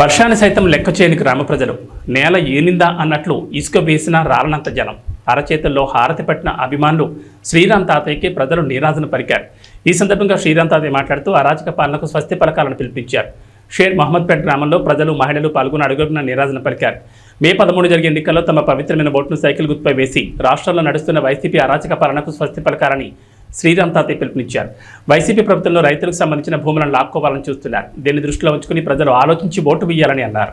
వర్షాన్ని సైతం లెక్క చేయని గ్రామ ప్రజలు నేల ఏనిందా అన్నట్లు ఇసుక వేసిన రాలనంత జనం. అరచేతుల్లో హారతి పట్టిన అభిమానులు శ్రీరామ్ తాతయ్యకి ప్రజలు నీరాజన పలికారు. ఈ సందర్భంగా శ్రీరామ్ తాతయ్య మాట్లాడుతూ అరాచక పాలనకు స్వస్తి పలకాలను పిలిపించారు షేర్ మహమ్మద్పేట గ్రామంలో ప్రజలు మహిళలు పాల్గొని అడుగున నీరాజన పలికారు. మే పదమూడు జరిగే ఎన్నికల్లో తమ పవిత్రమైన ఓట్ను సైకిల్ గుర్తుపై వేసి రాష్ట్రంలో నడుస్తున్న వైసీపీ అరాచక పాలనకు స్వస్తి పలకాలని శ్రీరామ్ తాతయ్య పిలుపునిచ్చారు. వైసీపీ ప్రభుత్వంలో రైతులకు సంబంధించిన భూములను లాక్కోవాలని చూస్తున్నారు. దీన్ని దృష్టిలో ఉంచుకుని ప్రజలు ఆలోచించి ఓటు వేయాలని అన్నారు.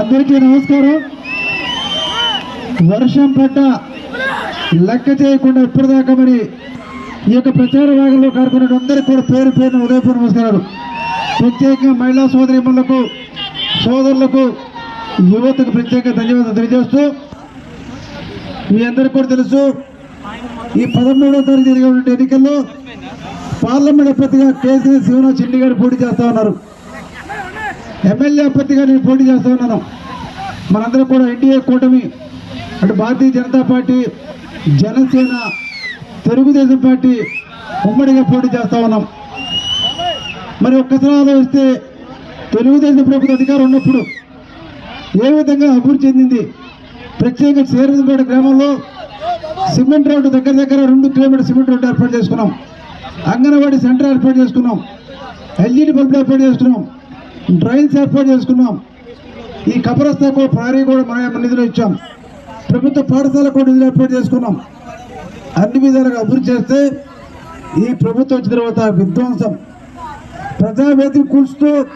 అందరికీ నమస్కారం. వర్షం పడ్డ లెక్క చేయకుండా ఇప్పటిదాకా మరి ఈ యొక్క ప్రచార భాగంలో కారుకున్న అందరికీ కూడా పేరు పేరున ఉదయపూర్ నమస్కారాలు. ప్రత్యేకంగా మహిళా సోదరిమణులకు సోదరులకు యువతకు ప్రత్యేక ధన్యవాదాలు తెలియజేస్తూ మీ అందరికీ కూడా తెలుసు ఈ పదమూడవ తారీఖు జరిగినటువంటి ఎన్నికల్లో పార్లమెంట్ అభ్యర్థిగా కేసీఆర్ శివరాజ్ చిన్ని గారు పోటీ చేస్తా ఉన్నారు. ఎమ్మెల్యే అభ్యర్థిగా నేను పోటీ చేస్తా ఉన్నాను. మనందరం కూడా ఎన్డీఏ కూటమి అంటే భారతీయ జనతా పార్టీ జనసేన తెలుగుదేశం పార్టీ ఉమ్మడిగా పోటీ చేస్తా ఉన్నాం. మరి ఒక్కసారి ఆలోచిస్తే తెలుగుదేశం ప్రభుత్వ అధికారం ఉన్నప్పుడు ఏ విధంగా అభివృద్ధి చెందింది? ప్రత్యేకంగా సేరంపేట గ్రామంలో సిమెంట్ రోడ్డు దగ్గర దగ్గర రెండు కిలోమీటర్ సిమెంట్ రోడ్డు ఏర్పాటు చేసుకున్నాం. అంగన్వాడీ సెంటర్ ఏర్పాటు చేసుకున్నాం. ఎల్ఈడి బల్బులు ఏర్పాటు చేసుకున్నాం. డ్రైన్స్ ఏర్పాటు చేసుకున్నాం. ఈ కబరస్తాకు ప్రహరీ కూడా మన నిధులు ఇచ్చాం. ప్రభుత్వ పాఠశాల కూడా నిధులు ఏర్పాటు చేసుకున్నాం. అన్ని విధాలుగా అభివృద్ధి చేస్తే ఈ ప్రభుత్వం వచ్చిన తర్వాత విధ్వంసం. ప్రజావేదిక కూల్చుతూ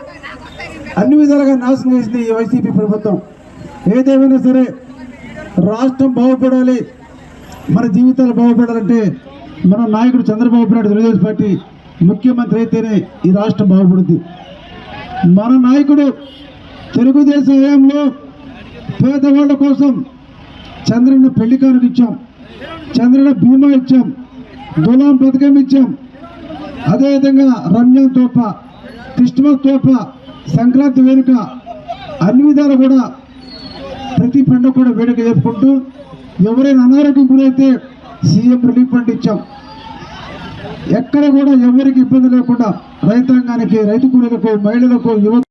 అన్ని విధాలుగా నాశనం చేసింది ఈ వైసీపీ ప్రభుత్వం. ఏదేమైనా సరే రాష్ట్రం బాగుపడాలి మన జీవితాలు బాగుపడాలంటే మన నాయకుడు చంద్రబాబు నాయుడు తెలుగుదేశం పార్టీ ముఖ్యమంత్రి అయితేనే ఈ రాష్ట్రం బాగుపడుద్ది. మన నాయకుడు తెలుగుదేశం హయాంలో పేదవాళ్ళ కోసం చంద్రన్న పెళ్ళి కానుక ఇచ్చాం చంద్రన్న బీమా ఇచ్చాం గులాం పథకం ఇచ్చాం అదేవిధంగా రంజాన్ తోప క్రిస్మస్ తోప సంక్రాంతి వేడుక అన్ని విధాలు కూడా ప్రతి పండుగ కూడా వేడుక జరుపుకుంటూ ఎవరైనా అనారోగ్యం గురైతే సీఎం రిలీఫ్ ఫండ్ ఇచ్చాం. ఎక్కడ కూడా ఎవరికి ఇబ్బంది లేకుండా రైతాంగానికి రైతు కూలీలకు మహిళలకు యువత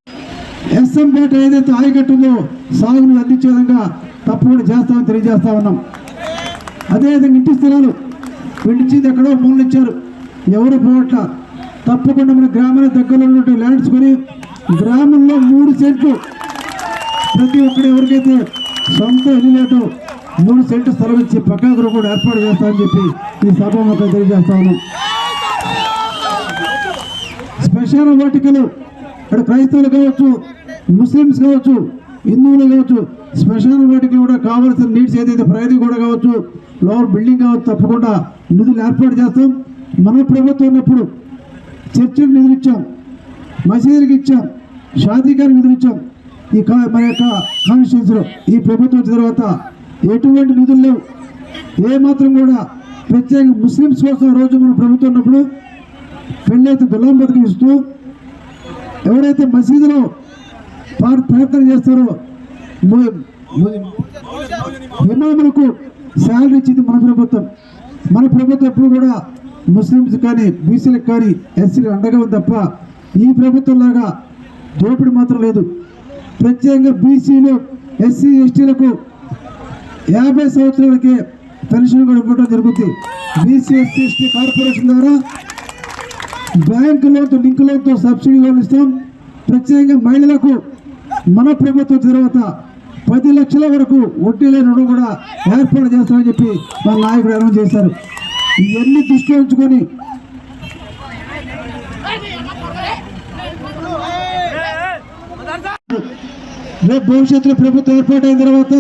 ఎస్ఎంపేట ఏదైతే ఆయకట్టుందో సాగును అందించే విధంగా తప్పకుండా చేస్తామని తెలియజేస్తా ఉన్నాం. అదేవిధంగా ఇంటి స్థలాలు వీళ్ళిచ్చింది ఎక్కడో ఫోన్లు ఇచ్చారు. ఎవరు పోవట్ల? తప్పకుండా మన గ్రామానికి దగ్గరలో ఉన్నటువంటి ల్యాండ్స్ కొని గ్రామంలో మూడు సెంట్లు. ప్రతి ఒక్కరు ఎవరికైతే సొంత ఇల్లు మూడు సెంట్లు స్థలం ఇచ్చి పక్కాగరు కూడా ఏర్పాటు చేస్తామని చెప్పి ఈ సభ తెలియజేస్తాను. స్పెషల్ ఉన్నాం వాటికలు అక్కడ క్రైస్తవులు కావచ్చు ముస్లిమ్స్ కావచ్చు హిందువులు కావచ్చు స్పెషల్ వాటికి కూడా కావాల్సిన నీడ్స్ ఏదైతే ప్రయత్నం కూడా కావచ్చు లోవర్ బిల్డింగ్ కావచ్చు తప్పకుండా నిధులు ఏర్పాటు చేస్తాం. మన ప్రభుత్వం ఉన్నప్పుడు చర్చికి నిధులు ఇచ్చాం. మసీదులకు ఇచ్చాం. షాదీకారికి నిధులు ఇచ్చాం ఈ మన యొక్క కాన్స్టిట్యూన్సీలో ఈ ప్రభుత్వం వచ్చిన తర్వాత ఎటువంటి నిధులు లేవు. ఏ మాత్రం కూడా ప్రత్యేక ముస్లిమ్స్ కోసం రోజు మన ప్రభుత్వం ఉన్నప్పుడు పెళ్ళైతే దుల్లం బతుకు ఇస్తూ ఎవరైతే మసీదులో ప్రార్- ప్రార్థన చేస్తారో ము- ఇమాములకు శాలరీ ఇచ్చింది మన ప్రభుత్వం. మన ప్రభుత్వం ఎప్పుడు కూడా ముస్లిమ్స్ కానీ బీసీలకు కానీ ఎస్సీలకు అండగా ఉంది తప్ప ఈ ప్రభుత్వం లాగా దోపిడీ మాత్రం లేదు. ప్రత్యేకంగా బీసీలు ఎస్సీ ఎస్టీలకు యాభై సంవత్సరాలకే పెన్షన్ కూడా ఇవ్వడం జరుగుతుంది. బీసీ ఎస్సీ ఎస్టీ కార్పొరేషన్ ద్వారా బ్యాంకు లోన్తో లింక్ లోన్తో సబ్సిడీ లోన్ ఇస్తాం. ప్రత్యేకంగా మహిళలకు మన ప్రభుత్వం తర్వాత పది లక్షల వరకు వడ్డీ లేని రుణం కూడా ఏర్పాటు చేస్తామని చెప్పి మా నాయకుడు అనౌన్స్ చేశారు. ఇవన్నీ దృష్టిలో ఉంచుకొని రేపు భవిష్యత్తులో ప్రభుత్వం ఏర్పాటైన తర్వాత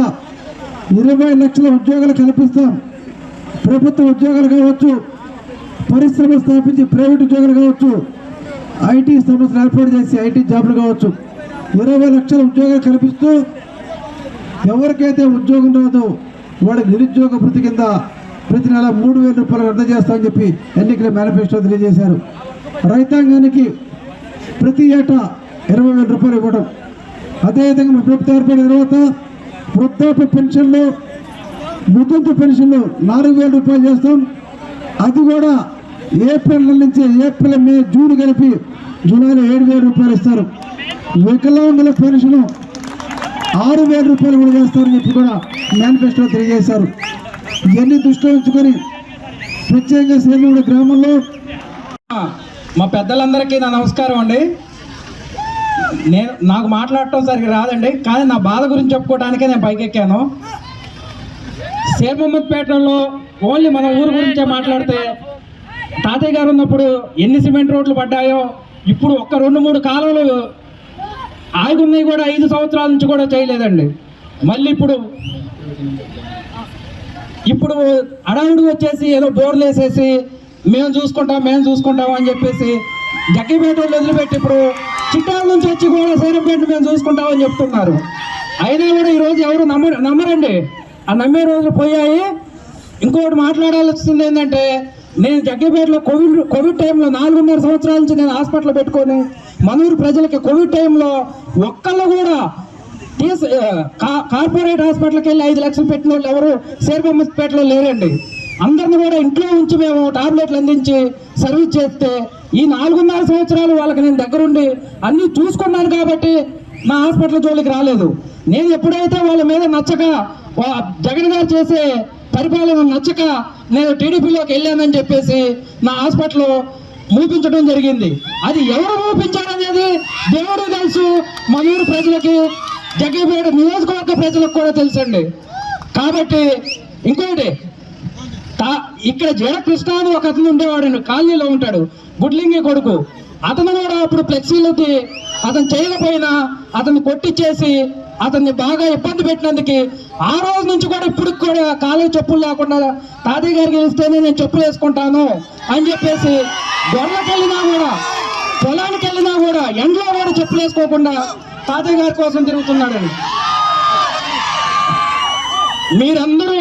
ఇరవై లక్షల ఉద్యోగాలు కల్పిస్తాం. ప్రభుత్వ ఉద్యోగాలు కావచ్చు పరిశ్రమ స్థాపించి ప్రైవేట్ ఉద్యోగాలు కావచ్చు ఐటీ సంస్థలు ఏర్పాటు చేసి ఐటీ జాబ్లు కావచ్చు. ఇరవై లక్షల ఉద్యోగాలు కల్పిస్తూ ఎవరికైతే ఉద్యోగం రాదో వాడికి నిరుద్యోగ భృతి కింద ప్రతి నెల మూడు వేల రూపాయలు రద్దు చేస్తామని చెప్పి ఎన్నికల మేనిఫెస్టో తెలియజేశారు. రైతాంగానికి ప్రతి ఏటా ఇరవై వేల రూపాయలు ఇవ్వడం అదేవిధంగా ప్రభుత్వం ఏర్పడిన తర్వాత వృద్ధాప్య పెన్షన్లు ముద్దంత పెన్షన్లు నాలుగు వేల రూపాయలు చేస్తాం. అది కూడా ఏప్రిల్ నుంచి ఏప్రిల్ మే జూన్ కలిపి జూలైలో ఏడు వేల రూపాయలు ఇస్తారు. వికలాంగుల పెన్షన్ ఆరు వేల రూపాయలు కూడా వేస్తారని చెప్పి కూడా మేనిఫెస్టో తెలియజేశారు. ఇవన్నీ దృష్టిలో ఉంచుకొని ప్రత్యేకంగా శ్రీమూడి గ్రామంలో మా పెద్దలందరికీ నా నమస్కారం అండి. నేను నాకు మాట్లాడటం సరిగ్గా రాదండి కానీ నా బాధ గురించి చెప్పుకోవడానికే నేను పైకెక్కాను. షేర్ ఓన్లీ మన ఊరు గురించే మాట్లాడితే తాతయ్య గారు ఉన్నప్పుడు ఎన్ని సిమెంట్ రోడ్లు పడ్డాయో ఇప్పుడు ఒక్క రెండు మూడు కాలువలు ఆగున్నాయి కూడా ఐదు సంవత్సరాల నుంచి కూడా చేయలేదండి. మళ్ళీ ఇప్పుడు ఇప్పుడు అడవుడు వచ్చేసి ఏదో బోర్లు వేసేసి మేము చూసుకుంటాం మేము చూసుకుంటాం అని చెప్పేసి జగ్గిపేట వదిలిపెట్టి ఇప్పుడు చిట్టాల నుంచి వచ్చి కూడా సైరంపేట మేము చూసుకుంటామని చెప్తున్నారు. అయినా కూడా ఈరోజు ఎవరు నమ్మ నమ్మరండి. ఆ నమ్మే రోజులు పోయాయి. ఇంకోటి మాట్లాడాల్సింది ఏంటంటే నేను జగ్గిపేటలో కోవిడ్ కోవిడ్ టైంలో నాలుగున్నర సంవత్సరాల నుంచి నేను హాస్పిటల్ పెట్టుకొని మనూరు ప్రజలకి కోవిడ్ టైంలో ఒక్కళ్ళు కూడా కార్పొరేట్ హాస్పిటల్కి వెళ్ళి ఐదు లక్షలు పెట్టిన వాళ్ళు ఎవరు శేర్బొమ్మపేటలో లేరండి. అందరిని కూడా ఇంట్లో ఉంచి మేము టాబ్లెట్లు అందించి సర్వీస్ చేస్తే ఈ నాలుగున్నర సంవత్సరాలు వాళ్ళకి నేను దగ్గరుండి అన్నీ చూసుకున్నాను కాబట్టి నా హాస్పిటల్ జోలికి రాలేదు. నేను ఎప్పుడైతే వాళ్ళ మీద నచ్చక వా- జగన్ గారు చేసే పరిపాలన నచ్చక నేను టీడీపీలోకి వెళ్ళానని చెప్పేసి నా హాస్పిటల్ మూపించడం జరిగింది. అది ఎవరు మూపించారనేది దేవుడు తెలుసు. మనూరు ప్రజలకి జగ్గపేట నియోజకవర్గ ప్రజలకు కూడా తెలుసండి. కాబట్టి ఇంకోటి ఇక్కడ జయకృష్ణ అని ఒక అతను ఉండేవాడు కాలనీలో ఉంటాడు. గుడ్లింగి కొడుకు. అతను కూడా అప్పుడు ఫ్లెక్సీలకి అతను చేయకపోయినా అతన్ని కొట్టిచ్చేసి అతన్ని బాగా ఇబ్బంది పెట్టినందుకు ఆ రోజు నుంచి కూడా ఇప్పుడు కూడా కాలు చెప్పులు లేకుండా తాతయ్య గారికి వెళ్తేనే నేను చెప్పులు వేసుకుంటాను అని చెప్పేసి గొర్రెలకు వెళ్ళినా కూడా పొలానికి వెళ్ళినా కూడా ఎండలో కూడా చెప్పులు వేసుకోకుండా తాతయ్య గారి కోసం తిరుగుతున్నాడని మీరందరూ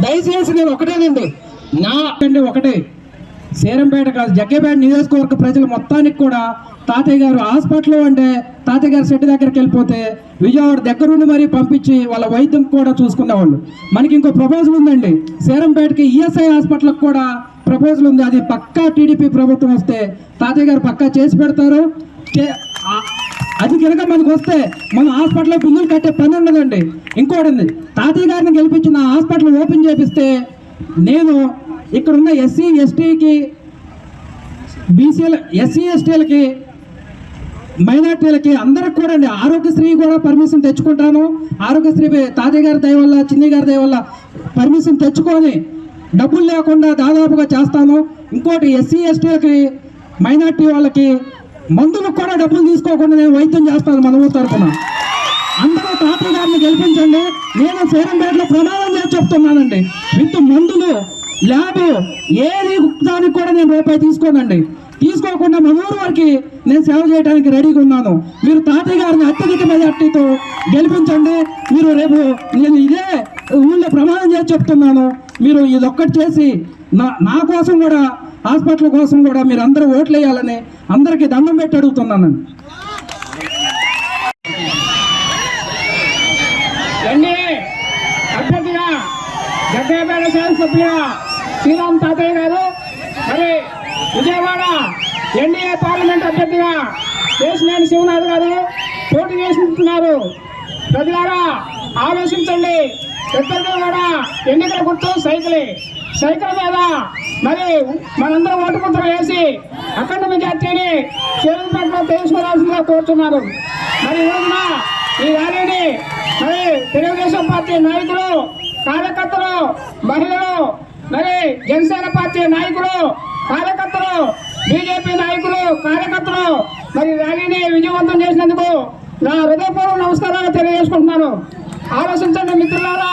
దయచేసి నేను ఒకటేనండి. నా అండి ఒకటే. సేరంపేట కాదు జగ్గేపేట నియోజకవర్గ ప్రజలు మొత్తానికి కూడా తాతయ్య గారు హాస్పిటల్ అంటే తాతయ్య గారు సెట్ దగ్గరికి వెళ్ళిపోతే విజయవాడ దగ్గరుండి మరీ పంపించి వాళ్ళ వైద్యం కూడా చూసుకునేవాళ్ళు. మనకి ఇంకో ప్రపోజల్ ఉందండి. సేరంపేటకి ఈఎస్ఐ హాస్పిటల్కి కూడా ప్రపోజల్ ఉంది. అది పక్కా టీడీపీ ప్రభుత్వం వస్తే తాతయ్య గారు పక్కా చేసి పెడతారు. చే- అది కనుక మనకు వస్తే మన హాస్పిటల్లో బిల్లులు కట్టే పని ఉండదండి. ఇంకోటి ఉంది తాతయ్య గారిని గెలిపించిన హాస్పిటల్ ఓపెన్ చేపిస్తే నేను ఇక్కడ ఉన్న ఎస్సీ ఎస్టీకి బీసీల ఎస్సీ ఎస్టీలకి మైనార్టీలకి అందరికి కూడా అండి ఆరోగ్యశ్రీ కూడా పర్మిషన్ తెచ్చుకుంటాను. ఆరోగ్యశ్రీ తాతయ్య గారి దయ వల్ల చిన్ని గారి దయ వల్ల పర్మిషన్ తెచ్చుకొని డబ్బులు లేకుండా దాదాపుగా చేస్తాను. ఇంకోటి ఎస్సీ ఎస్టీలకి మైనార్టీ వాళ్ళకి మందులకు కూడా డబ్బులు తీసుకోకుండా నేను వైద్యం చేస్తాను మన ఊరు తరఫున అందరూ తాతయ్య గారిని గెలిపించండి. నేను సేరంపేటలో ప్రమాదం చేసి చెప్తున్నానండి. విత్ మందులు ల్యాబ్ ఏది దానికి కూడా నేను రూపాయి తీసుకోనండి. తీసుకోకుండా మన ఊరు వారికి నేను సేవ చేయడానికి రెడీగా ఉన్నాను. మీరు తాతయ్య గారిని అత్యధిక మెజార్టీతో గెలిపించండి. మీరు రేపు నేను ఇదే ఊళ్ళో ప్రమాదం చేసి చెప్తున్నాను. మీరు ఇది ఒక్కటి చేసి నా నా కోసం కూడా హాస్పిటల్ కోసం కూడా మీరు అందరూ ఓట్లు వేయాలని అందరికీ దండం పెట్టి అడుగుతున్నానండి ఎన్డీఏ అభ్యర్థిగా జగ్గయ్యపేట శాసనసభ్యులుగా శ్రీరామ్ తాతయ్య గారు మరి విజయవాడ ఎన్డీఏ పార్లమెంట్ అభ్యర్థిగా కేసినేని శివనాథ్ గారు పోటీ చేస్తున్నారు. ప్రజలారా ఆలోచించండి ఎక్కడికి కూడా ఎన్నికల గుర్తు సైకిలే. సైకిల్ మీద మరి మనందరం ఓటు వేసి అఖండ మెజార్టీని చేరుపేటలో తెలుసుకోవాల్సిందిగా కోరుతున్నారు మరి ఈ రోజున ఈ ర్యాలీని మరి తెలుగుదేశం పార్టీ నాయకులు కార్యకర్తలు మహిళలు మరి జనసేన పార్టీ నాయకులు కార్యకర్తలు బీజేపీ నాయకులు కార్యకర్తలు మరి ర్యాలీని విజయవంతం చేసినందుకు నా హృదయపూర్వక నమస్కారాలు తెలియజేసుకుంటున్నాను. ఆలోచించండి మిత్రులారా.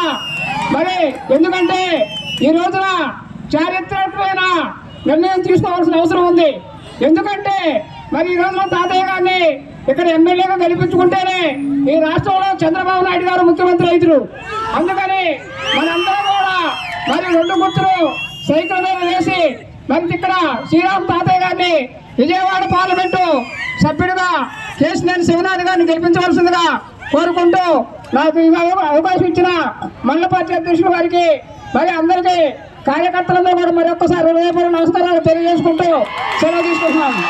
మరి ఎందుకంటే ఈ రోజున చారిత్రకమైన నిర్ణయం తీసుకోవాల్సిన అవసరం ఉంది. ఎందుకంటే మరి ఈ రోజున తాతయ్య గారిని ఇక్కడ ఎమ్మెల్యేగా గెలిపించుకుంటేనే ఈ రాష్ట్రంలో చంద్రబాబు నాయుడు గారు ముఖ్యమంత్రి రైతులు అందుకని మనందరం కూడా మరి రెండు గుర్తులు సైకిల్ మీద వేసి మరి ఇక్కడ శ్రీరామ్ తాతయ్య గారిని విజయవాడ పార్లమెంటు సభ్యుడిగా కేసినేని శివనాథ్ గారిని గెలిపించవలసిందిగా కోరుకుంటూ నాకు అవకాశం ఇచ్చిన మండల పార్టీ అధ్యక్షుల వారికి మరి అందరికీ కార్యకర్తలందరూ కూడా మరొకసారి హృదయపూర్వ నమస్కారాలు తెలియజేసుకుంటూ సెలవు తీసుకుంటున్నాను